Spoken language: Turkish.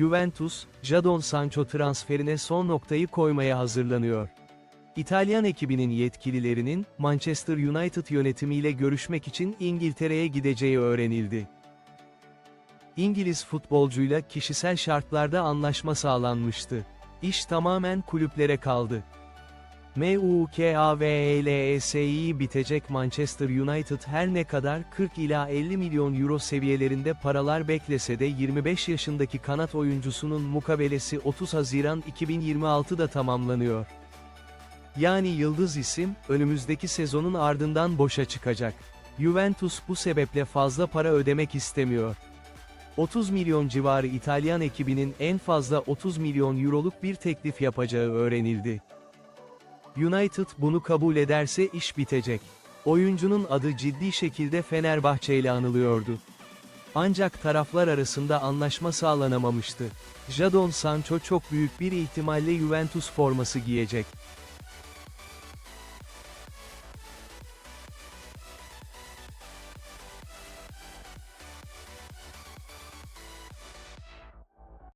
Juventus, Jadon Sancho transferine son noktayı koymaya hazırlanıyor. İtalyan ekibinin yetkililerinin, Manchester United yönetimiyle görüşmek için İngiltere'ye gideceği öğrenildi. İngiliz futbolcuyla kişisel şartlarda anlaşma sağlanmıştı. İş tamamen kulüplere kaldı. MUKAVELSI bitecek Manchester United her ne kadar 40 ila 50 milyon euro seviyelerinde paralar beklese de 25 yaşındaki kanat oyuncusunun mukabelesi 30 Haziran 2026'da tamamlanıyor. Yani yıldız isim, önümüzdeki sezonun ardından boşa çıkacak. Juventus bu sebeple fazla para ödemek istemiyor. 30 milyon civarı İtalyan ekibinin en fazla 30 milyon euroluk bir teklif yapacağı öğrenildi. United bunu kabul ederse iş bitecek. Oyuncunun adı ciddi şekilde Fenerbahçe ile anılıyordu. Ancak taraflar arasında anlaşma sağlanamamıştı. Jadon Sancho çok büyük bir ihtimalle Juventus forması giyecek.